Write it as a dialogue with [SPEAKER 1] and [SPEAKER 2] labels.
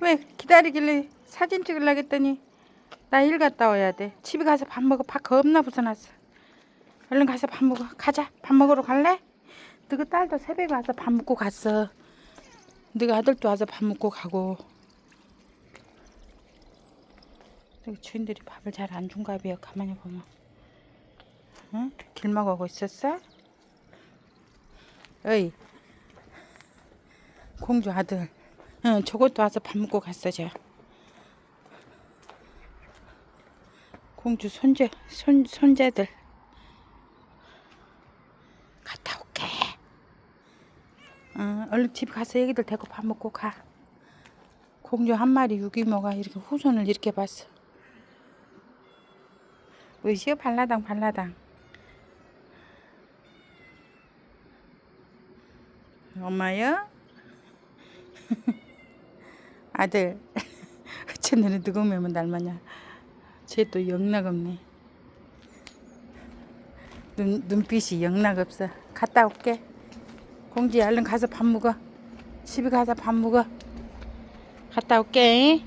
[SPEAKER 1] 왜 기다리길래 사진 찍으려고 했더니 나 일 갔다 와야 돼. 집에 가서 밥 먹어. 밥 겁나 부숴놨어. 얼른 가서 밥 먹어. 가자. 밥 먹으러 갈래? 너그 딸도 새벽에 와서 밥 먹고 갔어. 너가 아들도 와서 밥 먹고 가고. 저기 주인들이 밥을 잘 안 준가 봐요. 가만히 보면. 응? 길 먹어가고 있었어? 어이. 공주 아들. 응, 저것도 와서 밥 먹고 갔어, 저. 공주 손재, 손, 손자들. 갔다 올게. 응, 얼른 집 가서 애기들 데리고 밥 먹고 가. 공주 한 마리 유기모가 이렇게 후손을 이렇게 봤어. 으쌰, 발라당, 발라당. 엄마요? 아들. 쟤네는 누구 매면 닮았냐. 쟤 또 영락 없네. 눈, 눈빛이 영락 없어. 갔다 올게. 공주야 얼른 가서 밥 먹어. 집에 가서 밥 먹어. 갔다 올게